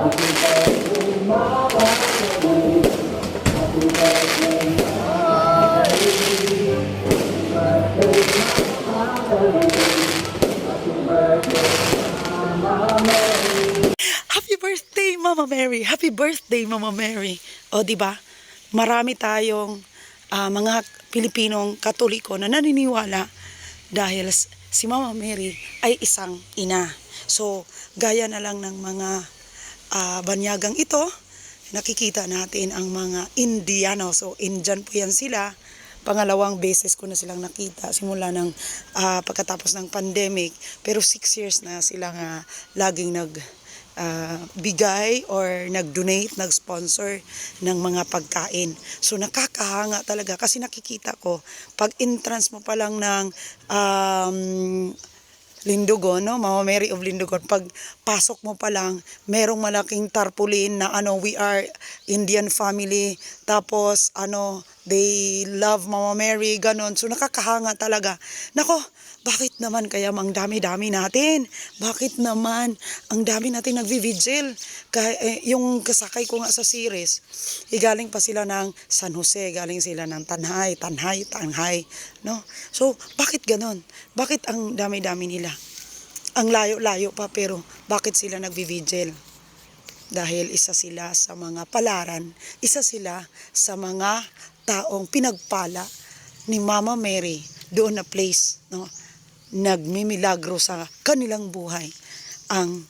Happy birthday, Mama Mary. Happy birthday, Mama Mary. O, di ba? Marami tayong ah, mga Pilipinong Katoliko na naniniwala dahil si Mama Mary ay isang ina. So, gaya na lang ng mga ah, banyagang ito, nakikita natin ang mga Indiano. So, Indian po yan sila. Pangalawang beses ko na silang nakita simula ng ah, pagkatapos ng pandemic. Pero six years na silang ah, laging nag ah, bigay or nag-donate, nag-sponsor ng mga pagkain. So nakakahanga talaga kasi nakikita ko pag entrance mo pa lang ng um, Lindogon, no? Mama Mary of Lindogon. Pag pasok mo pa lang, merong malaking tarpaulin na ano, we are Indian family. Tapos, ano, they love Mama Mary, ganon. So, nakakahanga talaga. Nako, bakit naman kaya ang dami-dami natin? Bakit naman ang dami natin nagvi-vigil? Kaya, eh, yung kasakay ko nga sa series, eh, galing pa sila ng San Jose, galing sila ng Tanhay, Tanhay, Tanhay, no? So, bakit ganon? Bakit ang dami-dami nila? Ang layo-layo pa pero bakit sila nagvi-vigil? Dahil isa sila sa mga palaran, isa sila sa mga taong pinagpala ni Mama Mary doon na place, no? Nagmimilagro sa kanilang buhay ang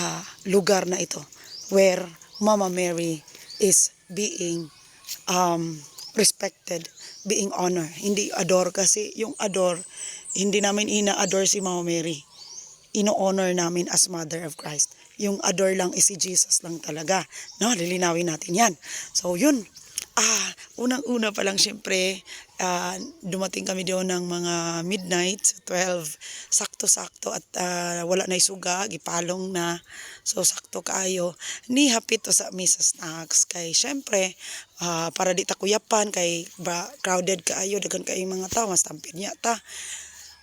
ah, lugar na ito where Mama Mary is being um, respected, being honor. Hindi adore kasi yung adore, hindi namin ina-adore si Mama Mary. Ino-honor namin as Mother of Christ. Yung adore lang is si Jesus lang talaga. No, lilinawin natin yan. So yun, ah, unang-una pa lang syempre, ah, dumating kami doon ng mga midnight, 12, sakto-sakto at ah, wala na isuga, gipalong na. So sakto kaayo. Ni hapit to sa misa snacks kay syempre ah, para di ta kuyapan kay ba, crowded kaayo daghan kay mga tao mas tampid niya ta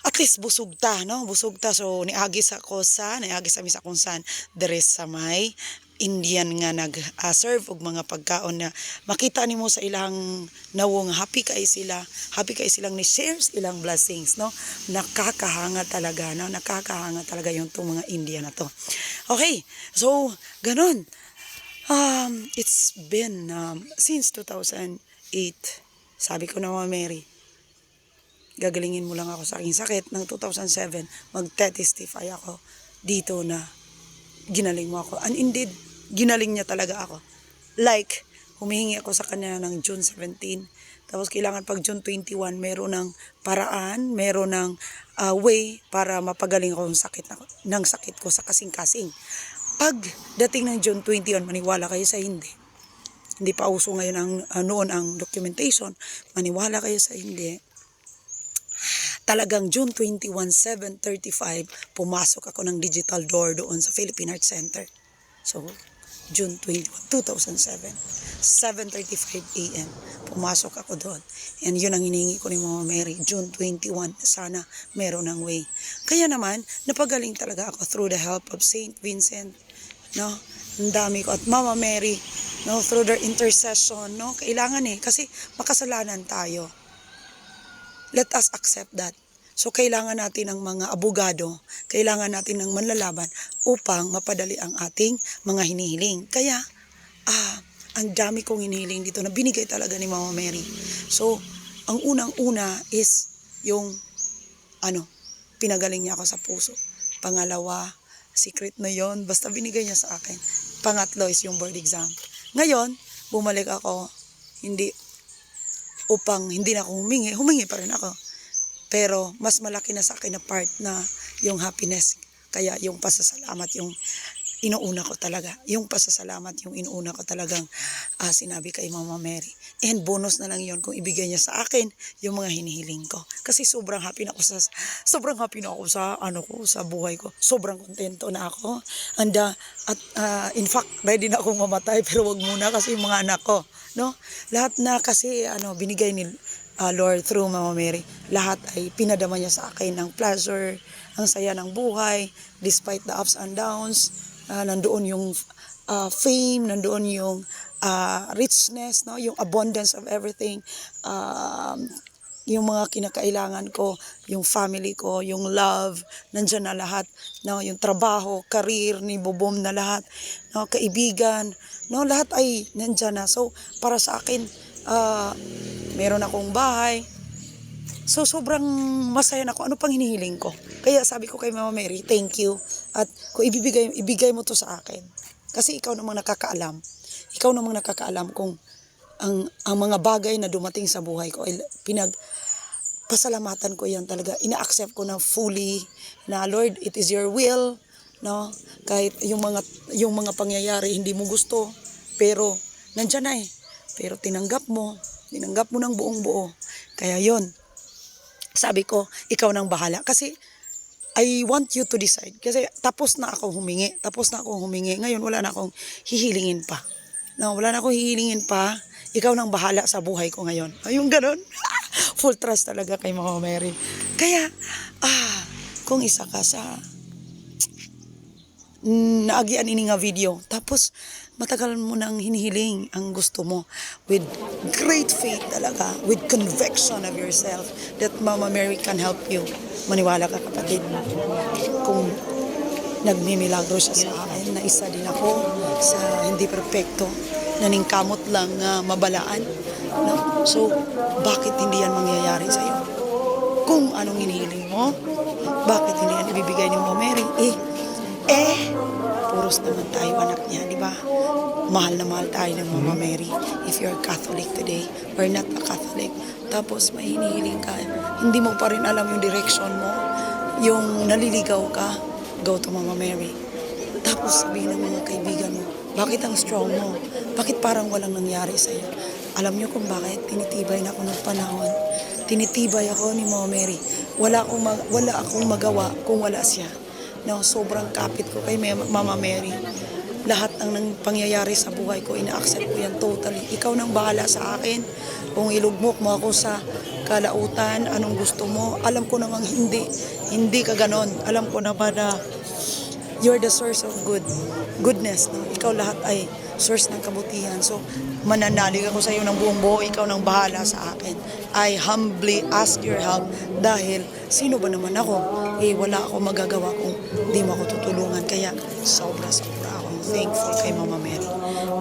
at least busog ta, no? Busog ta. So, niagi sa ko sa, niagi sa misa kung saan, is sa may Indian nga nag-serve og mga pagkaon na makita nimo sa ilang nawong happy kay sila happy kay silang ni shares ilang blessings no nakakahanga talaga no nakakahanga talaga yung tong mga Indian na to okay so ganon um it's been um, since 2008 sabi ko na mga Mary gagalingin mo lang ako sa aking sakit. Ng 2007 magte-testify ako dito na ginaling mo ako. And indeed ginaling niya talaga ako. Like humihingi ako sa kanya ng June 17 tapos kailangan pag June 21 meron ng paraan meron ng ah, way para mapagaling ako ng sakit na, ng sakit ko sa kasing-kasing. Pag dating ng June 21 maniwala kayo sa hindi. Hindi pa uso ngayon ang ah, noon ang documentation. Maniwala kayo sa hindi talagang June 21, 7.35, pumasok ako ng digital door doon sa Philippine Arts Center. So, June 21, 2007, 7.35 a.m. Pumasok ako doon. And yun ang hiningi ko ni Mama Mary, June 21, sana meron ng way. Kaya naman, napagaling talaga ako through the help of Saint Vincent, no? Ang dami ko. At Mama Mary, no? Through their intercession, no? Kailangan eh, kasi makasalanan tayo let us accept that. So kailangan natin ng mga abogado, kailangan natin ng manlalaban upang mapadali ang ating mga hinihiling. Kaya, ah, ang dami kong hinihiling dito na binigay talaga ni Mama Mary. So, ang unang-una is yung, ano, pinagaling niya ako sa puso. Pangalawa, secret na yon basta binigay niya sa akin. Pangatlo is yung board exam. Ngayon, bumalik ako, hindi upang hindi na ako humingi, humingi pa rin ako. Pero mas malaki na sa akin na part na yung happiness. Kaya yung pasasalamat, yung inuuna ko talaga. Yung pasasalamat, yung inuuna ko talagang ah, sinabi kay Mama Mary. And bonus na lang yun kung ibigay niya sa akin yung mga hinihiling ko. Kasi sobrang happy na ako sa sobrang happy na ako sa ano ko, sa buhay ko. Sobrang kontento na ako. And ah, at ah, in fact, ready na akong mamatay pero wag muna kasi yung mga anak ko, no? Lahat na kasi ano binigay ni ah, Lord through Mama Mary, lahat ay pinadama niya sa akin ng pleasure, ang saya ng buhay, despite the ups and downs, Ah, nandoon yung ah, fame, nandoon yung ah, richness, no? yung abundance of everything. Um, yung mga kinakailangan ko, yung family ko, yung love, nandyan na lahat, no, yung trabaho, career ni Bobom na lahat, no, kaibigan, no, lahat ay nandyan na. So, para sa akin, ah, meron akong bahay. So, sobrang masaya na ako. Ano pang hinihiling ko? Kaya sabi ko kay Mama Mary, thank you. At kung ibibigay, ibigay mo to sa akin. Kasi ikaw namang nakakaalam. Ikaw namang nakakaalam kung ang, ang mga bagay na dumating sa buhay ko, ay pinag, pasalamatan ko yan talaga. Ina-accept ko na fully na Lord, it is your will, no? Kahit yung mga yung mga pangyayari hindi mo gusto, pero nandiyan na eh. Pero tinanggap mo, tinanggap mo ng buong buo. Kaya yon. Sabi ko, ikaw nang bahala kasi I want you to decide. Kasi tapos na ako humingi. Tapos na ako humingi. Ngayon, wala na akong hihilingin pa. No, wala na akong hihilingin pa. Ikaw nang bahala sa buhay ko ngayon. Ayun, ganun. Full trust talaga kay Mama Mary. Kaya, ah, kung isa ka sa mm, naagian ini nga video. Tapos, matagal mo nang hinihiling ang gusto mo with great faith talaga, with conviction of yourself that Mama Mary can help you. Maniwala ka kapatid. Kung nagmimilagro siya sa akin, na isa din ako sa hindi perpekto, naningkamot lang nga mabalaan. No? So, bakit hindi yan mangyayari sa iyo? Kung anong hinihiling mo, bakit hindi yan ibibigay ni Mama Mary? Eh, eh, puros naman tayo anak niya, di ba? Mahal na mahal tayo ng Mama Mary. If you're Catholic today or not a Catholic, tapos may hinihiling ka, hindi mo pa rin alam yung direction mo, yung naliligaw ka, go to Mama Mary. Tapos sabihin ng mga kaibigan mo, bakit ang strong mo? Bakit parang walang nangyari sa iyo? Alam niyo kung bakit? Tinitibay na ako ng panahon. Tinitibay ako ni Mama Mary. Wala akong, mag- wala akong magawa kung wala siya. No, sobrang kapit ko kay Mama Mary. Lahat ng nang pangyayari sa buhay ko, ina-accept ko yan totally. Ikaw nang bahala sa akin. Kung ilugmok mo ako sa kalautan, anong gusto mo, alam ko namang hindi. Hindi ka ganon. Alam ko naman na you're the source of good goodness no? ikaw lahat ay source ng kabutihan so mananalig ako sa iyo ng buong buo ikaw nang bahala sa akin I humbly ask your help dahil sino ba naman ako eh wala ako magagawa kung di mo ako tutulungan. Kaya sobra sobra akong thankful kay Mama Mary.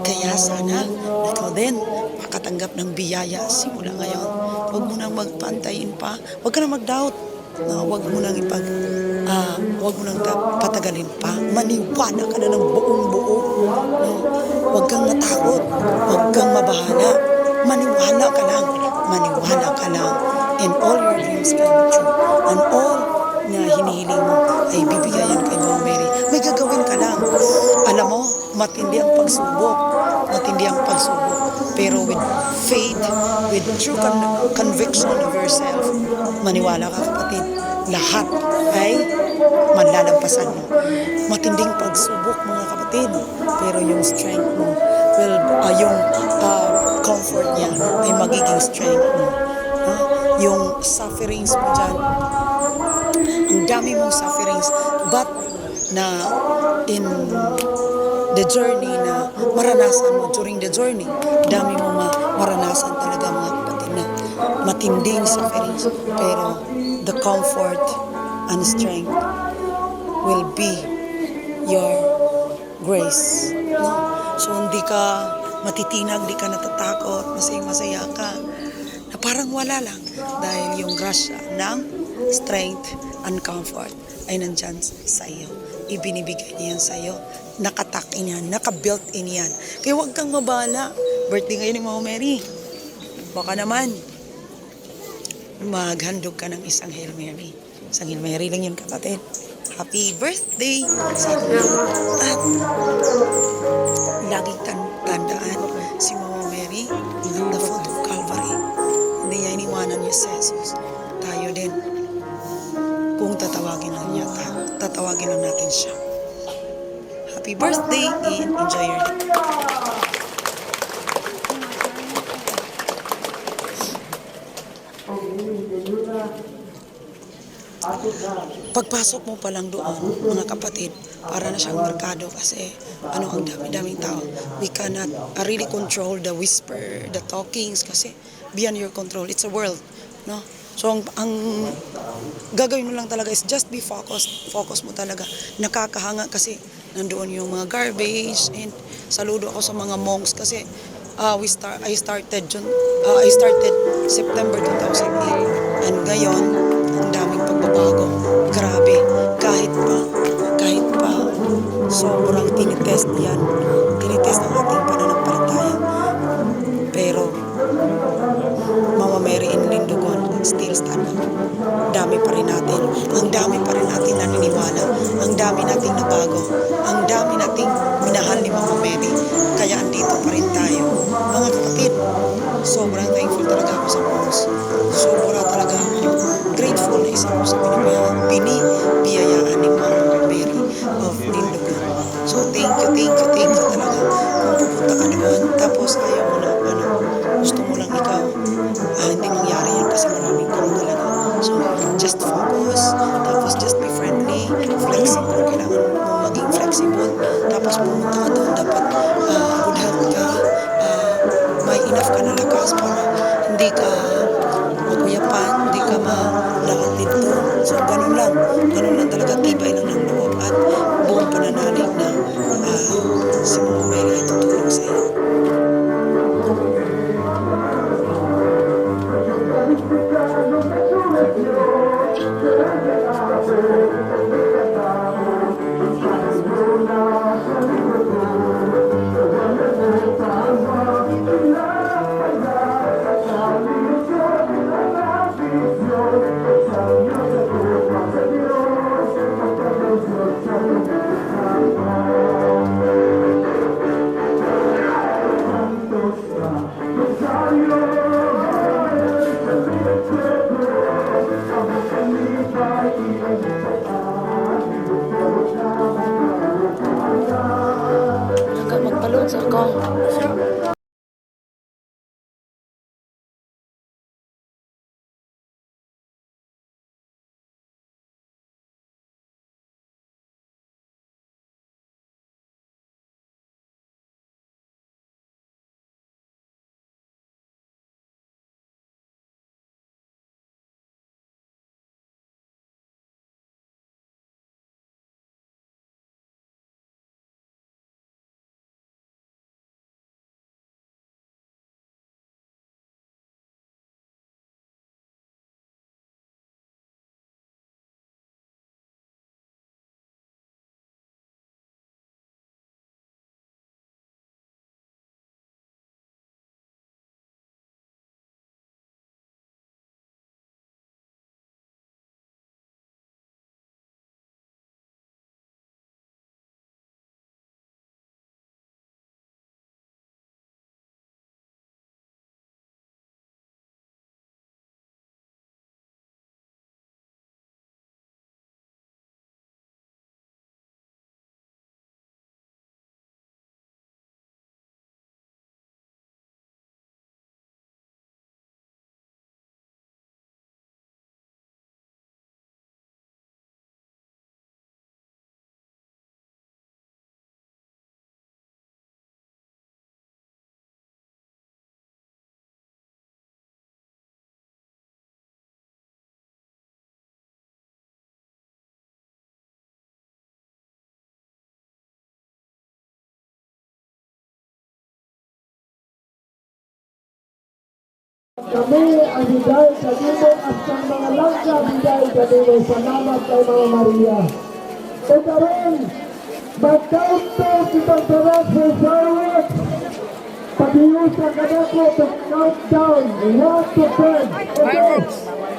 Kaya sana ikaw din makatanggap ng biyaya simula ngayon. Huwag mo nang magpantayin pa. Huwag ka na mag-doubt. Na wag mo nang ipag ah, wag mo nang ta- patagalin pa. Maniwala ka na ng buong buo. No? wag kang matakot. Wag kang mabahala. Maniwala ka lang. Maniwala ka lang and all your dreams come true and all hinihiling mo ay bibigayan kay Mama Mary may gagawin ka lang alam mo matindi ang pagsubok matindi ang pagsubok pero with faith with true con- conviction of yourself maniwala ka kapatid lahat ay manlalampasan mo. Matinding pagsubok mga kapatid, pero yung strength mo will, ah, yung ah, comfort niya ay magiging strength mo. Ha? Yung sufferings mo dyan, dami mong sufferings, but na in the journey na maranasan mo during the journey, dami mo ma- maranasan talaga mga kapatid na matinding sufferings, pero the comfort and strength will be your grace. No? So hindi ka matitinag, di ka natatakot, masaya-masaya ka. Na parang wala lang dahil yung grasya ng strength and comfort ay nandyan sa iyo. Ibinibigay niyan sa iyo. Nakatak in yan, nakabuilt in yan. Kaya huwag kang mabala. Birthday ngayon ni Mama Mary. Baka naman, maghandog ka ng isang Hail Mary. Isang Hail Mary lang yun kapatid. Happy birthday sa inyo. At lagi tan tandaan si Mama Mary, the foot of Calvary. Hindi niya iniwanan niya si Jesus. Tayo din. Kung tatawagin lang niya, ta- tatawagin lang natin siya. Happy birthday and enjoy your day. Pagpasok mo pa lang doon, mga kapatid, para na siyang merkado kasi ano ang dami-daming tao. We cannot uh, really control the whisper, the talkings kasi beyond your control. It's a world, no? So ang, ang gagawin mo lang talaga is just be focused. Focus mo talaga. Nakakahanga kasi nandoon yung mga garbage and saludo ako sa mga monks kasi uh, we start I started June, uh, I started September 2008 and ngayon ang daming pagbabago. Grabe. Kahit pa kahit pa sobrang tinitest yan. Tinitest ang ating pananampalataya. Pero Mama Mary in Lindogon still up. Dami pa rin natin. Ang dami pa rin natin naniniwala. Ang dami nating nabago. Ang dami nating Kami ang bigay sa Dimo at sa mga langka bigay sa Dimo. Salamat kay Mama Maria. O karon, mag-count to kitang sarap sa fireworks. Pag-iusa ka na ko to countdown. 1 to 10. Okay.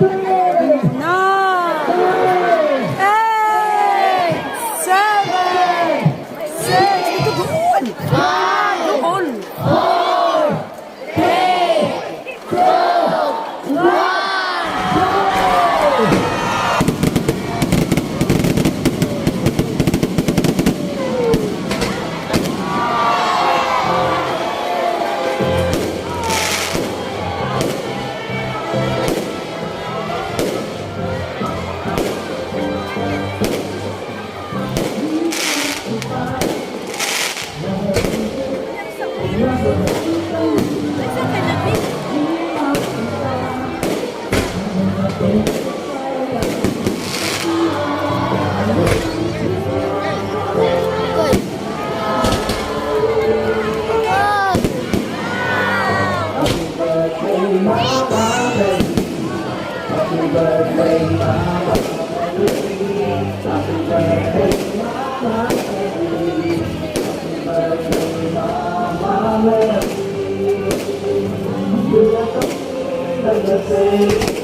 3, Nine, 2, eight, seven, six, the